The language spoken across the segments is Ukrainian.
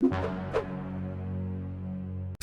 you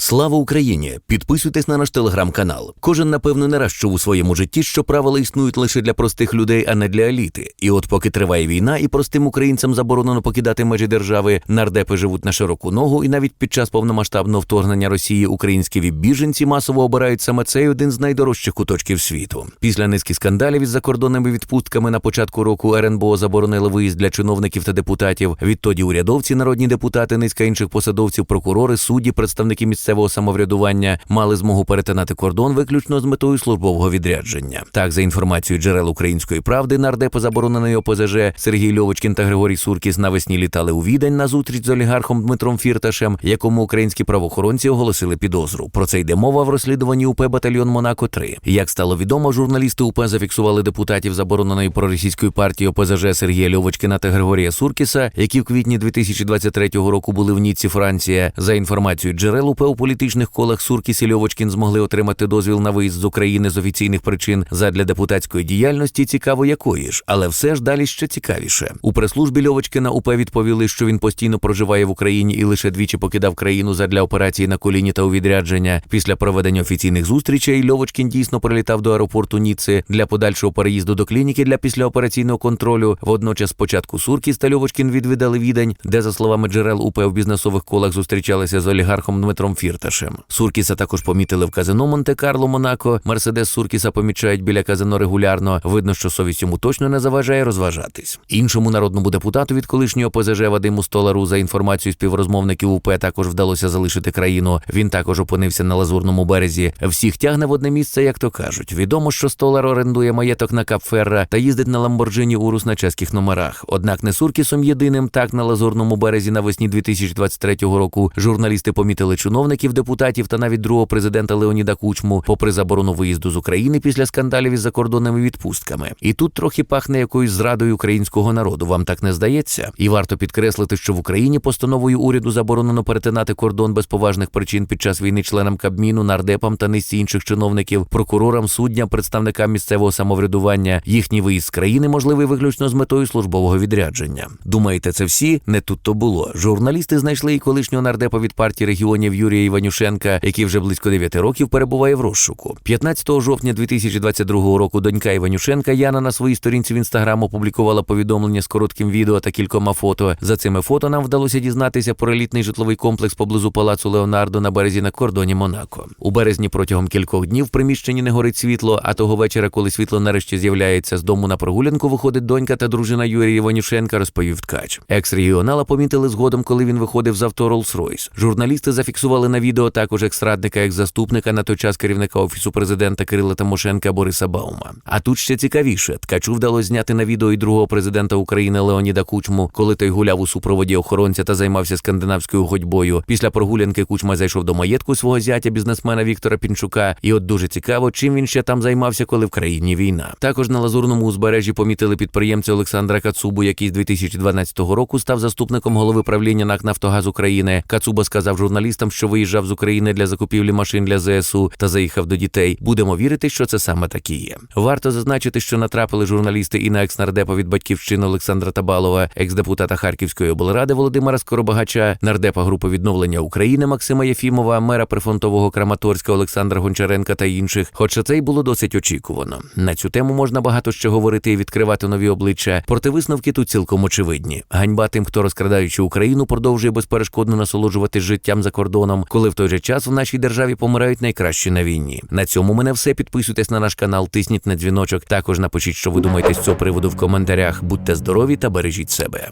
Слава Україні! Підписуйтесь на наш телеграм-канал. Кожен, напевно, не раз чув у своєму житті, що правила існують лише для простих людей, а не для еліти. І от поки триває війна, і простим українцям заборонено покидати межі держави, нардепи живуть на широку ногу, і навіть під час повномасштабного вторгнення Росії українські біженці масово обирають саме цей один з найдорожчих куточків світу. Після низки скандалів із закордонними відпустками на початку року РНБО заборонили виїзд для чиновників та депутатів. Відтоді урядовці, народні депутати, низка інших посадовців, прокурори, судді, представники місцевого самоврядування мали змогу перетинати кордон виключно з метою службового відрядження. Так, за інформацією джерел української правди, нардепи забороненої ОПЗЖ Сергій Льовочкін та Григорій Суркіс навесні літали у Відень на зустріч з олігархом Дмитром Фірташем, якому українські правоохоронці оголосили підозру. Про це йде мова в розслідуванні УП батальйон Монако 3 Як стало відомо, журналісти УП зафіксували депутатів забороненої проросійської партії ОПЗЖ Сергія Льовочкіна та Григорія Суркіса, які в квітні 2023 року були в Ніцці, Франція. За інформацією джерел УП політичних колах Суркіс і Льовочкін змогли отримати дозвіл на виїзд з України з офіційних причин задля депутатської діяльності. Цікаво якої ж, але все ж далі ще цікавіше. У прес-службі Льовочкіна УП відповіли, що він постійно проживає в Україні і лише двічі покидав країну задля операції на коліні та у відрядження. Після проведення офіційних зустрічей Льовочкін дійсно прилітав до аеропорту Ніцци для подальшого переїзду до клініки для післяопераційного контролю. Водночас спочатку Суркіс та Льовочкін відвідали відень, де, за словами джерел УП в бізнесових колах зустрічалися з олігархом Дмитром Фірташем. Суркіса також помітили в казино Монте-Карло Монако. Мерседес Суркіса помічають біля казино регулярно. Видно, що совість йому точно не заважає розважатись. Іншому народному депутату від колишнього ПЗЖ Вадиму Столару за інформацією співрозмовників УП також вдалося залишити країну. Він також опинився на лазурному березі. Всіх тягне в одне місце, як то кажуть. Відомо, що Столар орендує маєток на Капферра та їздить на Ламборджині Урус на чеських номерах. Однак не Суркісом єдиним, так на лазурному березі навесні 2023 року журналісти помітили чиновників, депутатів та навіть другого президента Леоніда Кучму, попри заборону виїзду з України після скандалів із закордонними відпустками. І тут трохи пахне якоюсь зрадою українського народу. Вам так не здається? І варто підкреслити, що в Україні постановою уряду заборонено перетинати кордон без поважних причин під час війни членам Кабміну, нардепам та низці інших чиновників, прокурорам, суддям, представникам місцевого самоврядування. Їхній виїзд з країни можливий виключно з метою службового відрядження. Думаєте, це всі? Не тут то було. Журналісти знайшли і колишнього нардепа від партії регіонів Юрія Іванюшенка, який вже близько 9 років перебуває в розшуку. 15 жовтня 2022 року донька Іванюшенка Яна на своїй сторінці в інстаграм опублікувала повідомлення з коротким відео та кількома фото. За цими фото нам вдалося дізнатися про елітний житловий комплекс поблизу палацу Леонардо на березі на кордоні Монако. У березні протягом кількох днів в приміщенні не горить світло. А того вечора, коли світло нарешті з'являється з дому на прогулянку, виходить донька та дружина Юрія Іванюшенка, розповів ткач. Екс-регіонала помітили згодом, коли він виходив з авто Rolls-Royce. Журналісти зафіксували на відео також екс-радника, екс-заступника на той час керівника офісу президента Кирила Тимошенка Бориса Баума. А тут ще цікавіше, ткачу вдалося зняти на відео і другого президента України Леоніда Кучму, коли той гуляв у супроводі охоронця та займався скандинавською ходьбою. Після прогулянки Кучма зайшов до маєтку свого зятя бізнесмена Віктора Пінчука. І от дуже цікаво, чим він ще там займався, коли в країні війна. Також на лазурному узбережжі помітили підприємця Олександра Кацубу, який з 2012 року став заступником голови правління НАК «Нафтогаз України. Кацуба сказав журналістам, що виїжджав з України для закупівлі машин для ЗСУ та заїхав до дітей. Будемо вірити, що це саме такі є. Варто зазначити, що натрапили журналісти і на екс-нардепа від батьківщини Олександра Табалова, екс-депутата Харківської облради Володимира Скоробагача, нардепа групи відновлення України Максима Єфімова, мера прифронтового Краматорська Олександра Гончаренка та інших. Хоча це й було досить очікувано. На цю тему можна багато що говорити і відкривати нові обличчя. Проте висновки тут цілком очевидні. Ганьба тим, хто розкрадаючи Україну, продовжує безперешкодно насолоджуватись життям за кордоном, коли в той же час в нашій державі помирають найкращі на війні. На цьому мене все. Підписуйтесь на наш канал, тисніть на дзвіночок. Також напишіть, що ви думаєте з цього приводу в коментарях. Будьте здорові та бережіть себе.